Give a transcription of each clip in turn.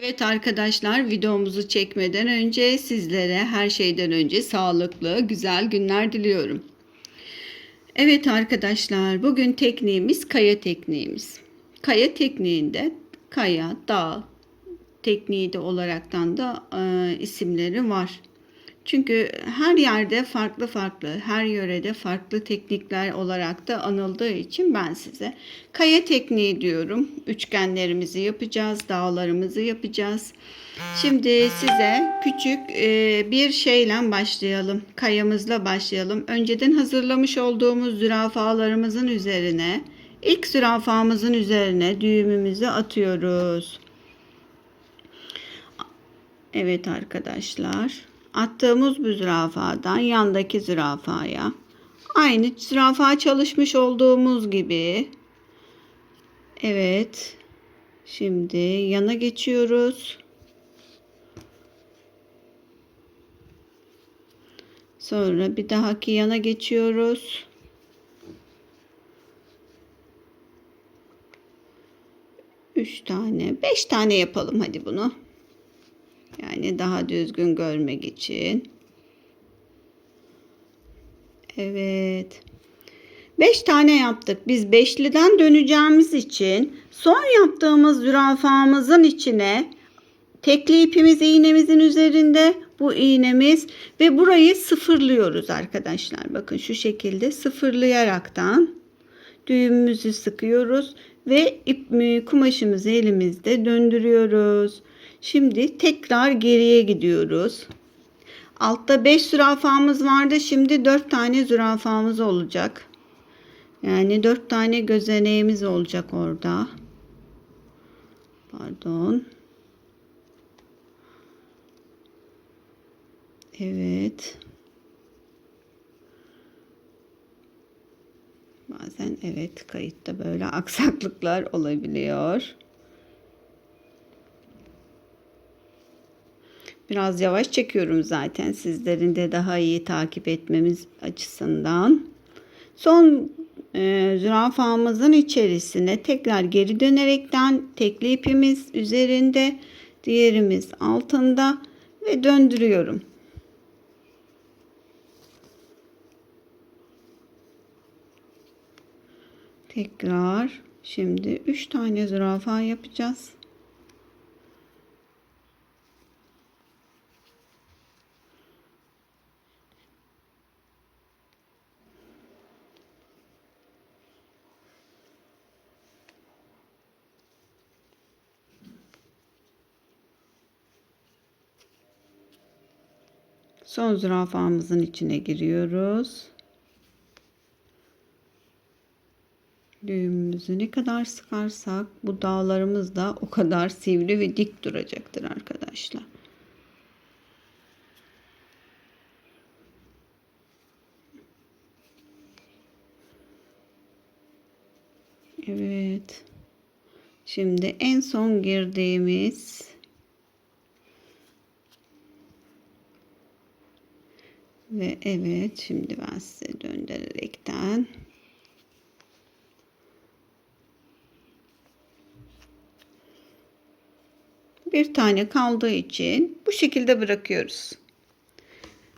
Evet arkadaşlar videomuzu çekmeden önce sizlere her şeyden önce sağlıklı, güzel günler diliyorum. Evet arkadaşlar bugün tekniğimiz kaya tekniğimiz. Kaya tekniğinde kaya, dağ tekniği de olaraktan da e, isimleri var. Çünkü her yerde farklı farklı, her yörede farklı teknikler olarak da anıldığı için ben size kaya tekniği diyorum. Üçgenlerimizi yapacağız, dağlarımızı yapacağız. Şimdi size küçük e, bir şeyle başlayalım. Kayamızla başlayalım. Önceden hazırlamış olduğumuz zürafalarımızın üzerine, ilk zürafamızın üzerine düğümümüzü atıyoruz. Evet arkadaşlar. Attığımız bu zürafadan yandaki zürafaya aynı zürafa çalışmış olduğumuz gibi evet şimdi yana geçiyoruz. Sonra bir dahaki yana geçiyoruz. Üç tane, beş tane yapalım hadi bunu. Yani daha düzgün görmek için. Evet. 5 tane yaptık. Biz beşliden döneceğimiz için son yaptığımız zürafamızın içine tekli ipimiz iğnemizin üzerinde bu iğnemiz ve burayı sıfırlıyoruz arkadaşlar. Bakın şu şekilde sıfırlayaraktan düğümümüzü sıkıyoruz ve ip kumaşımızı elimizde döndürüyoruz. Şimdi tekrar geriye gidiyoruz. Altta 5 zürafamız vardı. Şimdi 4 tane zürafamız olacak. Yani 4 tane gözeneğimiz olacak orada. Pardon. Evet. Bazen evet kayıtta böyle aksaklıklar olabiliyor. Biraz yavaş çekiyorum zaten sizlerin de daha iyi takip etmemiz açısından. Son e, zürafamızın içerisine tekrar geri dönerekten tekli ipimiz üzerinde, diğerimiz altında ve döndürüyorum. Tekrar şimdi 3 tane zürafa yapacağız. Son zürafamızın içine giriyoruz. Düğümümüzü ne kadar sıkarsak bu dağlarımız da o kadar sivri ve dik duracaktır arkadaşlar. Evet. Şimdi en son girdiğimiz Ve evet şimdi ben size döndürerekten bir tane kaldığı için bu şekilde bırakıyoruz.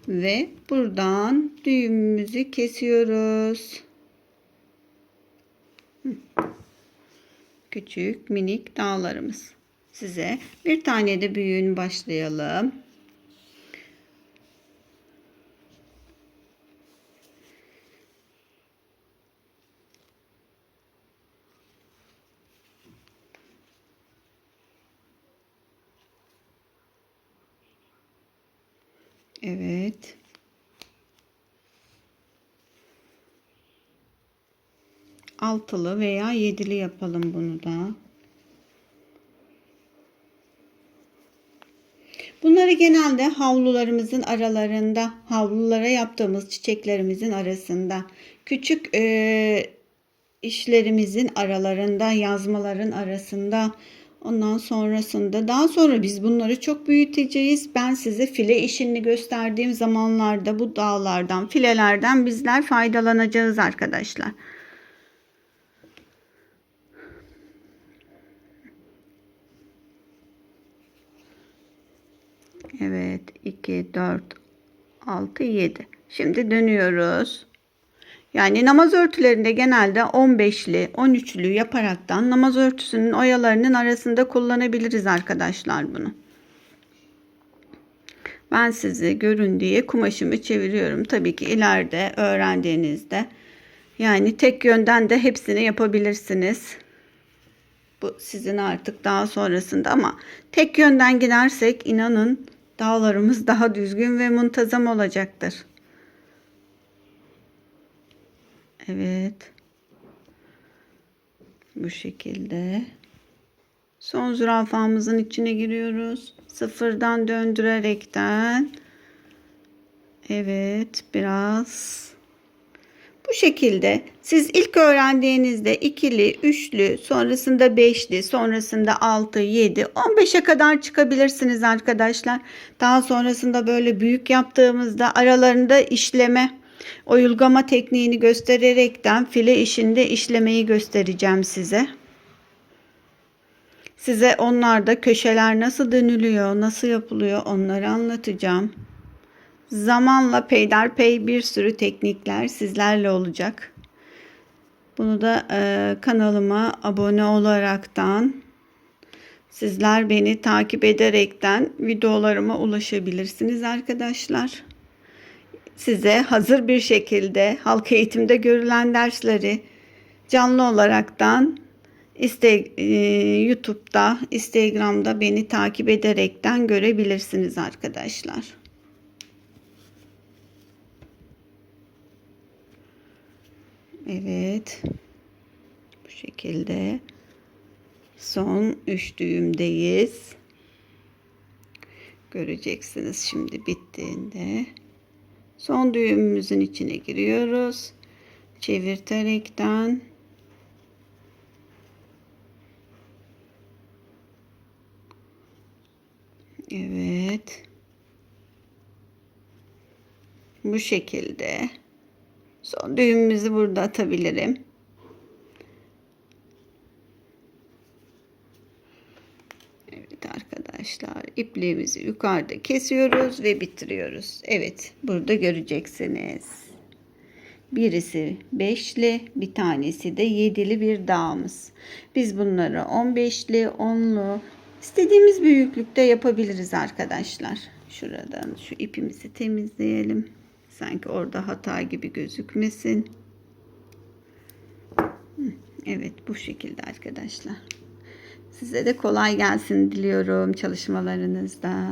Ve buradan düğümümüzü kesiyoruz. Küçük minik dağlarımız. Size bir tane de büyüğün başlayalım. Evet. Altılı veya yedili yapalım bunu da. Bunları genelde havlularımızın aralarında, havlulara yaptığımız çiçeklerimizin arasında, küçük e, işlerimizin aralarında, yazmaların arasında, Ondan sonrasında daha sonra biz bunları çok büyüteceğiz. Ben size file işini gösterdiğim zamanlarda bu dağlardan, filelerden bizler faydalanacağız arkadaşlar. Evet 2, 4, 6, 7. Şimdi dönüyoruz. Yani namaz örtülerinde genelde 15'li, 13'lü yaparaktan namaz örtüsünün oyalarının arasında kullanabiliriz arkadaşlar bunu. Ben sizi görün diye kumaşımı çeviriyorum. Tabii ki ileride öğrendiğinizde yani tek yönden de hepsini yapabilirsiniz. Bu sizin artık daha sonrasında ama tek yönden gidersek inanın dağlarımız daha düzgün ve muntazam olacaktır. Evet. Bu şekilde. Son zürafamızın içine giriyoruz. Sıfırdan döndürerekten. Evet, biraz bu şekilde siz ilk öğrendiğinizde ikili, üçlü, sonrasında beşli, sonrasında altı, yedi, 15'e kadar çıkabilirsiniz arkadaşlar. Daha sonrasında böyle büyük yaptığımızda aralarında işleme, oyulgama tekniğini göstererekten file işinde işlemeyi göstereceğim size. Size onlarda köşeler nasıl dönülüyor, nasıl yapılıyor onları anlatacağım. Zamanla peyderpey bir sürü teknikler sizlerle olacak. Bunu da e, kanalıma abone olaraktan sizler beni takip ederekten videolarıma ulaşabilirsiniz arkadaşlar. Size hazır bir şekilde halk eğitimde görülen dersleri canlı olaraktan İste, e, YouTube'da, Instagram'da beni takip ederekten görebilirsiniz arkadaşlar. Evet. Bu şekilde son üç düğümdeyiz. Göreceksiniz şimdi bittiğinde. Son düğümümüzün içine giriyoruz. Çevirterekten Evet. Bu şekilde. Son düğümümüzü burada atabilirim. Evet arkadaşlar ipliğimizi yukarıda kesiyoruz ve bitiriyoruz. Evet burada göreceksiniz. Birisi beşli bir tanesi de yedili bir dağımız. Biz bunları 15'li 10'lu istediğimiz büyüklükte yapabiliriz arkadaşlar. Şuradan şu ipimizi temizleyelim. Sanki orada hata gibi gözükmesin. Evet bu şekilde arkadaşlar. Size de kolay gelsin diliyorum çalışmalarınızda.